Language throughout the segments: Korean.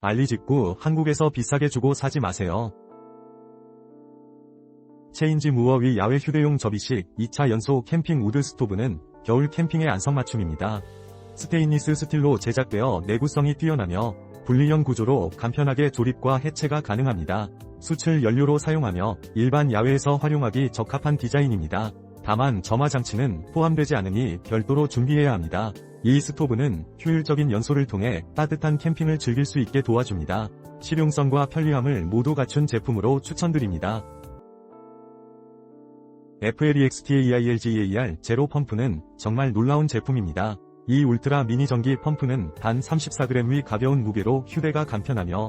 알리 직구 한국에서 비싸게 주고 사지 마세요. 체인지 무어 위 야외 휴대용 접이식 2차 연소 캠핑 우드 스토브는 겨울 캠핑의 안성맞춤입니다. 스테인리스 스틸로 제작되어 내구성이 뛰어나며 분리형 구조로 간편하게 조립과 해체가 가능합니다. 수출 연료로 사용하며 일반 야외에서 활용하기 적합한 디자인입니다. 다만 점화 장치는 포함되지 않으니 별도로 준비해야 합니다. 이 스토브는 효율적인 연소를 통해 따뜻한 캠핑을 즐길 수 있게 도와줍니다. 실용성과 편리함을 모두 갖춘 제품으로 추천드립니다. FLEXTAEILGAER 제로 펌프는 정말 놀라운 제품입니다. 이 울트라 미니 전기 펌프는 단 34g 의 가벼운 무게로 휴대가 간편하며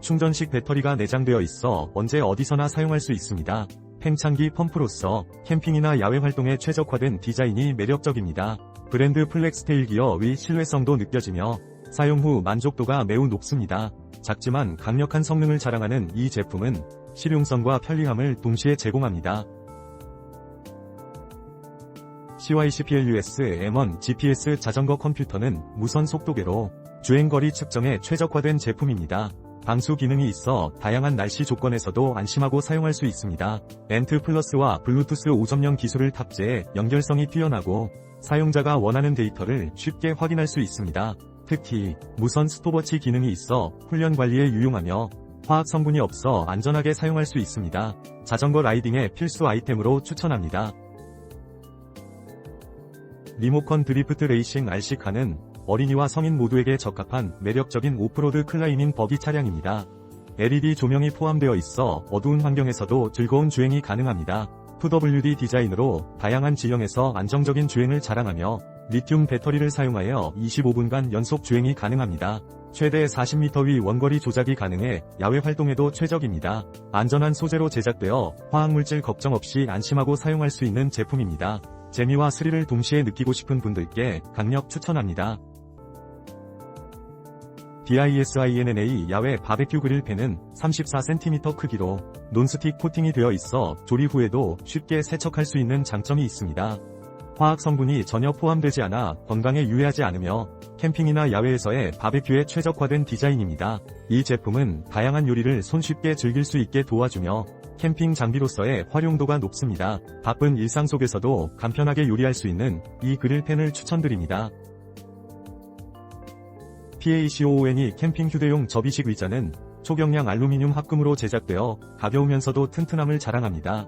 충전식 배터리가 내장되어 있어 언제 어디서나 사용할 수 있습니다. 팽창기 펌프로서 캠핑이나 야외 활동에 최적화된 디자인이 매력적입니다. 브랜드 플렉스테일 기어의 신뢰성도 느껴지며 사용 후 만족도가 매우 높습니다. 작지만 강력한 성능을 자랑하는 이 제품은 실용성과 편리함을 동시에 제공합니다. CYCPLUS M1 GPS 자전거 컴퓨터는 무선 속도계로 주행거리 측정에 최적화된 제품입니다. 방수 기능이 있어 다양한 날씨 조건에서도 안심하고 사용할 수 있습니다. 엔트 플러스와 블루투스 5.0 기술을 탑재해 연결성이 뛰어나고 사용자가 원하는 데이터를 쉽게 확인할 수 있습니다. 특히 무선 스톱워치 기능이 있어 훈련 관리에 유용하며 화학 성분이 없어 안전하게 사용할 수 있습니다. 자전거 라이딩의 필수 아이템으로 추천합니다. 리모컨 드리프트 레이싱 RC카는 어린이와 성인 모두에게 적합한 매력적인 오프로드 클라이밍 버기 차량입니다. LED 조명이 포함되어 있어 어두운 환경에서도 즐거운 주행이 가능합니다. 2WD 디자인으로 다양한 지형에서 안정적인 주행을 자랑하며 리튬 배터리를 사용하여 25분간 연속 주행이 가능합니다. 최대 40m 위 원거리 조작이 가능해 야외 활동에도 최적입니다. 안전한 소재로 제작되어 화학물질 걱정 없이 안심하고 사용할 수 있는 제품입니다. 재미와 스릴을 동시에 느끼고 싶은 분들께 강력 추천합니다. DISINNA 야외 바베큐 그릴 팬은 34cm 크기로 논스틱 코팅이 되어 있어 조리 후에도 쉽게 세척할 수 있는 장점이 있습니다. 화학 성분이 전혀 포함되지 않아 건강에 유해하지 않으며 캠핑이나 야외에서의 바베큐에 최적화된 디자인입니다. 이 제품은 다양한 요리를 손쉽게 즐길 수 있게 도와주며 캠핑 장비로서의 활용도가 높습니다. 바쁜 일상 속에서도 간편하게 요리할 수 있는 이 그릴팬을 추천드립니다. PACOON이 캠핑 휴대용 접이식 의자는 초경량 알루미늄 합금으로 제작되어 가벼우면서도 튼튼함을 자랑합니다.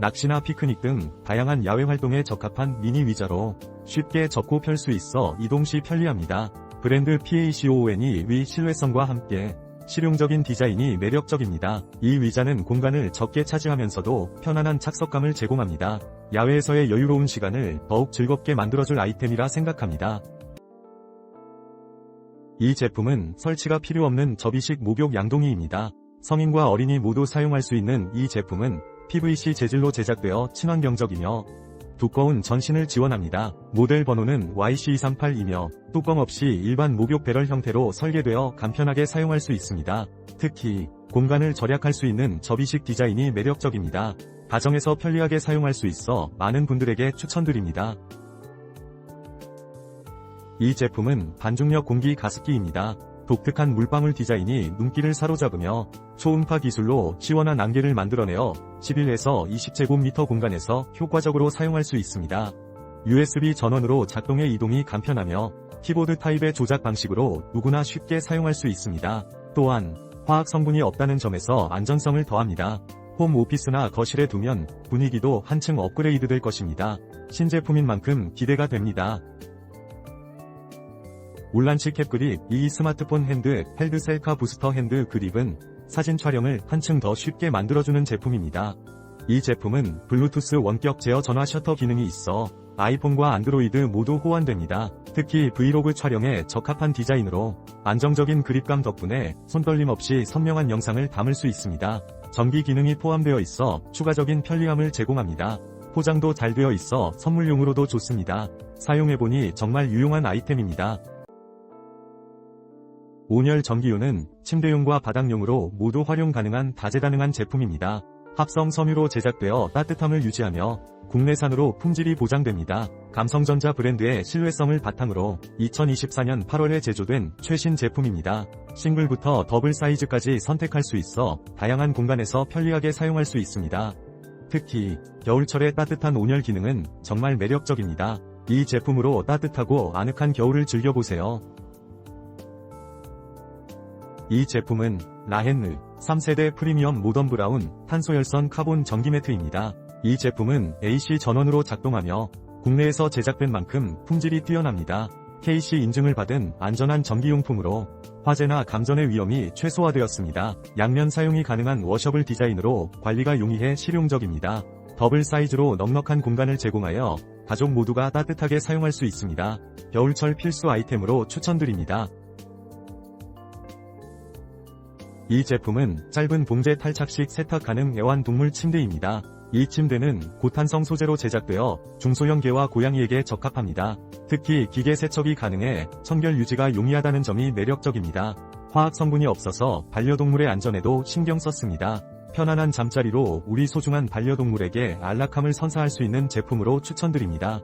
낚시나 피크닉 등 다양한 야외 활동에 적합한 미니 의자로 쉽게 접고 펼 수 있어 이동 시 편리합니다. 브랜드 PACOON이 위 신뢰성과 함께 실용적인 디자인이 매력적입니다. 이 의자는 공간을 적게 차지하면서도 편안한 착석감을 제공합니다. 야외에서의 여유로운 시간을 더욱 즐겁게 만들어줄 아이템이라 생각합니다. 이 제품은 설치가 필요 없는 접이식 목욕 양동이입니다. 성인과 어린이 모두 사용할 수 있는 이 제품은 PVC 재질로 제작되어 친환경적이며 두꺼운 전신을 지원합니다. 모델 번호는 YC238이며 뚜껑 없이 일반 목욕 배럴 형태로 설계되어 간편하게 사용할 수 있습니다. 특히 공간을 절약할 수 있는 접이식 디자인이 매력적입니다. 가정에서 편리하게 사용할 수 있어 많은 분들에게 추천드립니다. 이 제품은 반중력 공기 가습기입니다. 독특한 물방울 디자인이 눈길을 사로잡으며 초음파 기술로 시원한 안개를 만들어내어 11에서 20제곱미터 공간에서 효과적으로 사용할 수 있습니다. USB 전원으로 작동해 이동이 간편하며 키보드 타입의 조작 방식으로 누구나 쉽게 사용할 수 있습니다. 또한 화학 성분이 없다는 점에서 안전성을 더합니다. 홈 오피스나 거실에 두면 분위기도 한층 업그레이드 될 것입니다. 신제품인 만큼 기대가 됩니다. 울란치 캡 그립 이 스마트폰 핸드 헬드 셀카 부스터 핸드 그립은 사진 촬영을 한층 더 쉽게 만들어주는 제품입니다. 이 제품은 블루투스 원격 제어 전화 셔터 기능이 있어 아이폰과 안드로이드 모두 호환됩니다. 특히 브이로그 촬영에 적합한 디자인으로 안정적인 그립감 덕분에 손떨림 없이 선명한 영상을 담을 수 있습니다. 전기 기능이 포함되어 있어 추가적인 편리함을 제공합니다. 포장도 잘 되어 있어 선물용으로도 좋습니다. 사용해보니 정말 유용한 아이템입니다. 온열 전기요는 침대용과 바닥용으로 모두 활용 가능한 다재다능한 제품입니다. 합성 섬유로 제작되어 따뜻함을 유지하며 국내산으로 품질이 보장됩니다. 감성전자 브랜드의 신뢰성을 바탕으로 2024년 8월에 제조된 최신 제품입니다. 싱글부터 더블 사이즈까지 선택할 수 있어 다양한 공간에서 편리하게 사용할 수 있습니다. 특히 겨울철의 따뜻한 온열 기능은 정말 매력적입니다. 이 제품으로 따뜻하고 아늑한 겨울을 즐겨보세요. 이 제품은 라헨느 3세대 프리미엄 모던 브라운 탄소열선 카본 전기 매트입니다. 이 제품은 AC 전원으로 작동하며 국내에서 제작된 만큼 품질이 뛰어납니다. KC 인증을 받은 안전한 전기용품으로 화재나 감전의 위험이 최소화되었습니다. 양면 사용이 가능한 워셔블 디자인으로 관리가 용이해 실용적입니다. 더블 사이즈로 넉넉한 공간을 제공하여 가족 모두가 따뜻하게 사용할 수 있습니다. 겨울철 필수 아이템으로 추천드립니다. 이 제품은 짧은 봉제 탈착식 세탁 가능 애완동물 침대입니다. 이 침대는 고탄성 소재로 제작되어 중소형 개와 고양이에게 적합합니다. 특히 기계 세척이 가능해 청결 유지가 용이하다는 점이 매력적입니다. 화학 성분이 없어서 반려동물의 안전에도 신경 썼습니다. 편안한 잠자리로 우리 소중한 반려동물에게 안락함을 선사할 수 있는 제품으로 추천드립니다.